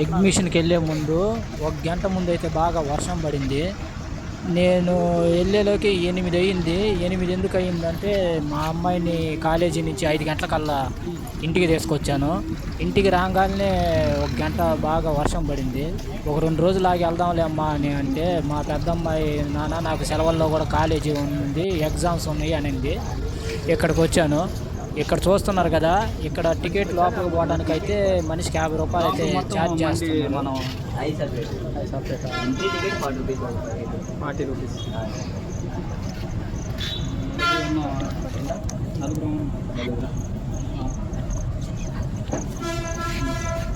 ఎగ్జిబిషన్కి వెళ్ళే ముందు ఒక గంట ముందు అయితే బాగా వర్షం పడింది. నేను వెళ్ళేలోకి ఎనిమిది అయింది. ఎనిమిది ఎందుకు అయిందంటే మా అమ్మాయిని కాలేజీ నుంచి ఐదు గంటలకల్లా ఇంటికి తీసుకొచ్చాను. ఇంటికి రాగానే ఒక గంట బాగా వర్షం పడింది. ఒక రెండు రోజులు ఆగి వెళ్దాంలే అమ్మా అని అంటే మా పెద్దమ్మాయి నాన్న నాకు సెలవుల్లో కూడా కాలేజీ ఉంది ఎగ్జామ్స్ ఉన్నాయి అనింది. ఇక్కడికి వచ్చాను ఇక్కడ చూస్తున్నారు కదా ఇక్కడ టికెట్ లోపలికి పోవడానికి అయితే మనిషికి యాభై రూపాయలు అయితే ఛార్జ్ చేస్తున్నారు మనం. ఐదు separate separate entry ticket forty rupees forty rupees.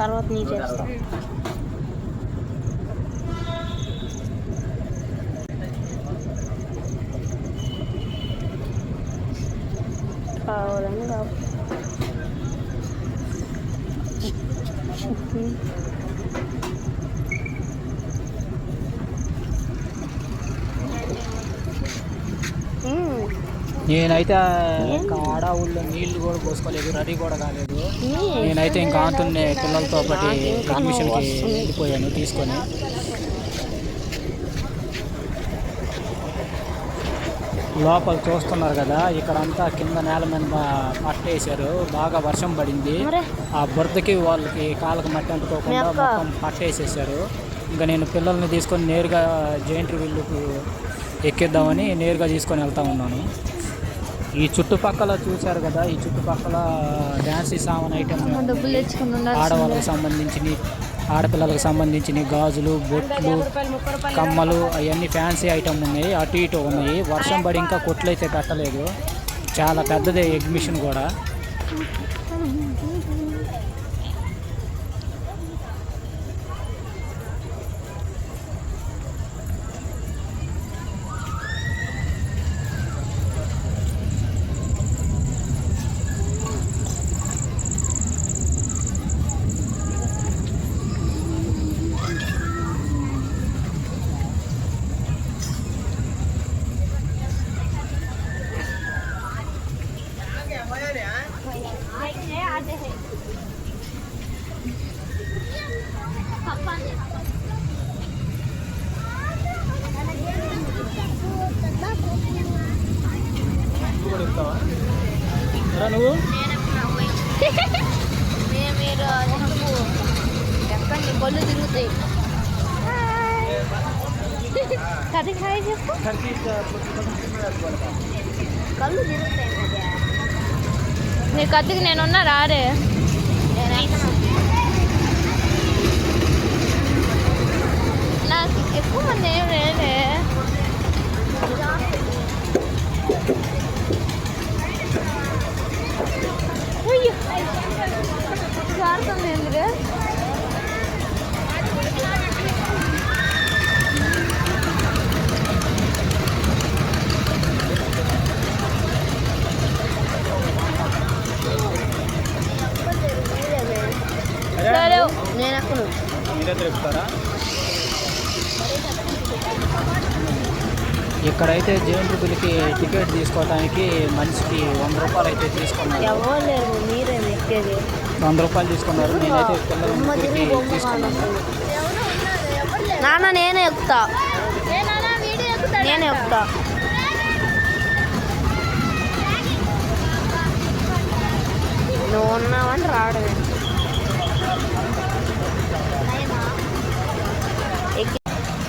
తర్వాత నీ చేస్తా కావాలని. నేనైతే ఇంకా ఆడ ఊళ్ళో నీళ్ళు కూడా పోసుకోలేదు రెడీ కూడా కాలేదు. నేనైతే ఇంకా ఆంతున్నే పిల్లలతో పాటు అడ్మిషన్కి వెళ్ళిపోయాను తీసుకొని లోపల చూస్తున్నారు కదా ఇక్కడ అంతా కింద నేల మీద పట్టేశారు బాగా వర్షం పడింది. ఆ బురదకి వాళ్ళకి కాళ్ళకి మట్టి అంటుకోకుండా. మొత్తం పట్టేసేసారు ఇంకా నేను పిల్లల్ని తీసుకొని నేరుగా జైంట్ వీళ్ళకు ఎక్కిద్దామని నేరుగా తీసుకొని వెళ్తా ఉన్నాను. ఈ చుట్టుపక్కల చూశారు కదా ఈ చుట్టుపక్కల డ్యాన్స్ సామాన్ ఐటమ్. ఆడవాళ్ళకి సంబంధించిన ఆడపిల్లలకు సంబంధించిన గాజులు బొట్లు కమ్మలు అవన్నీ ఫ్యాన్సీ ఐటమ్ ఉన్నాయి. అటు ఇటు ఉన్నాయి. వర్షం పడి ఇంకా కొట్లు అయితే పెట్టలేదు. చాలా పెద్దదే ఎగ్జిబిషన్ కూడా. నువ్వు మీరు చెప్పు ఎక్కండి కళ్ళు తిరుగుతాయి కథ చెప్పు కళ్ళు తిరుగుతాయి. మధ్య. నీ కత్తికి నేనున్నా రారే నాకు ఎక్కువ మంది ఏం లేదే అయ్యో జారుతుంది ఎందుకు నేను అక్కను మీరే తెలుపుతారా ఇక్కడైతే జేఎన్టీపీలకి టికెట్ తీసుకోవడానికి మనిషికి వంద రూపాయలు అయితే తీసుకున్నారు. ఎవరు లేరు మీరే ఎక్కేది వంద రూపాయలు తీసుకున్నారు. నేనైతే తీసుకున్నాను. నాన్న నేనే ఎక్కుతా. నేనే ఎక్కుతా.